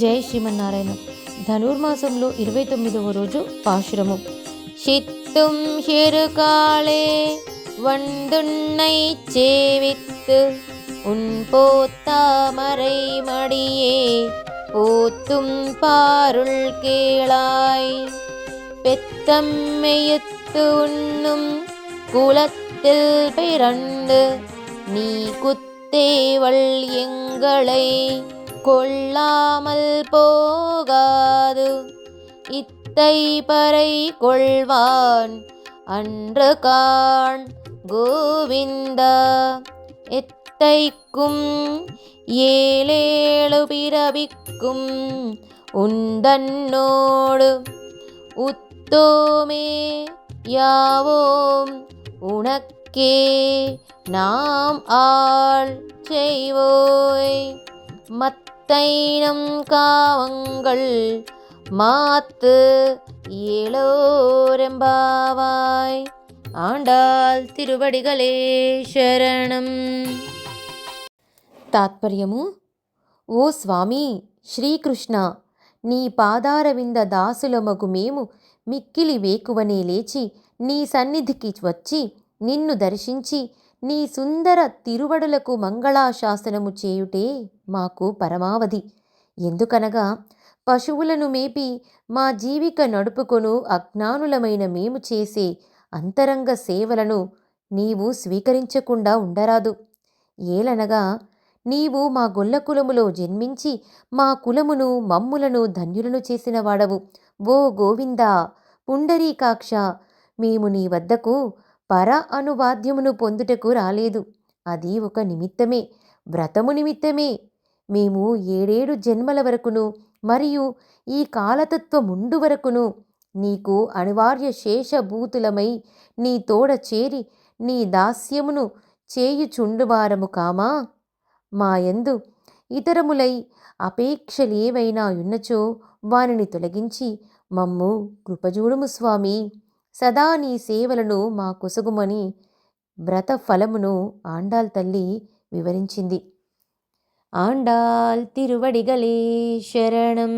జై శ్రీమన్నారాయణ ధనుర్మాసంలో ఇరవై తొమ్మిదవ రోజు పాశురము சித்தும் சிறுகாலே வண்டுண்ணை சேவித்து உன் போத்தாமரை மடியே போத்தும் பாருள் கேளாய் பெத்தம்மையத்து உண்ணும் குலத்தில் பிறண்டு நீ குத்தேவள் எங்களை கொள்ளாமல் போகாது. இத்தை பறை கொள்வான் அன்று காண் கோவிந்தா. எத்தைக்கும் ஏழேழு பிறவிக்கும் உந்தன்னோடு உத்தோமே யாவோம். உனக்கே நாம் ஆள் செய்வோய். மத் மத்தைனம் காவங்கள் மாத்து ஏலோரெம்பாவாய் ఆండాల్ తిరువడిగలే శరణం తాత్పర్యము ఓ స్వామి శ్రీకృష్ణ నీ పాదారవింద దాసులమగు మేము మిక్కిలి వేకువనే లేచి నీ సన్నిధికి వచ్చి నిన్ను దర్శించి నీ సుందర తిరువడులకు మంగళాశాసనము చేయుటే మాకు పరమావధి. ఎందుకనగా పశువులను మేపి మా జీవిక నడుపుకొను అజ్ఞానులమైన మేము చేసే అంతరంగ సేవలను నీవు స్వీకరించకుండా ఉండరాదు. ఏలనగా నీవు మా గొల్ల కులములో జన్మించి మా కులమును మమ్ములను ధన్యులను చేసిన వాడవు. ఓ గోవిందా పుండరీకాక్ష మేము నీ వద్దకు పర అనువాద్యమును పొందుటకు రాలేదు. అది ఒక నిమిత్తమే వ్రతము నిమిత్తమే. మేము ఏడేడు జన్మల వరకును మరియు ఈ కాలతత్వముండు వరకును నీకు అనివార్య శేషభూతులమై నీ తోడ చేరి నీ దాస్యమును చేయుచుండువారము కామా? మాయందు ఇతరములై అపేక్షలేవైనా ఉన్నచో వానిని తొలగించి మమ్ము కృపజూడుము స్వామి. సదా నీ సేవలను మా కొసగుమని వ్రత ఫలమును ఆండాల్ తల్లి వివరించింది. ఆండాల్ తిరువడిగలే శరణం.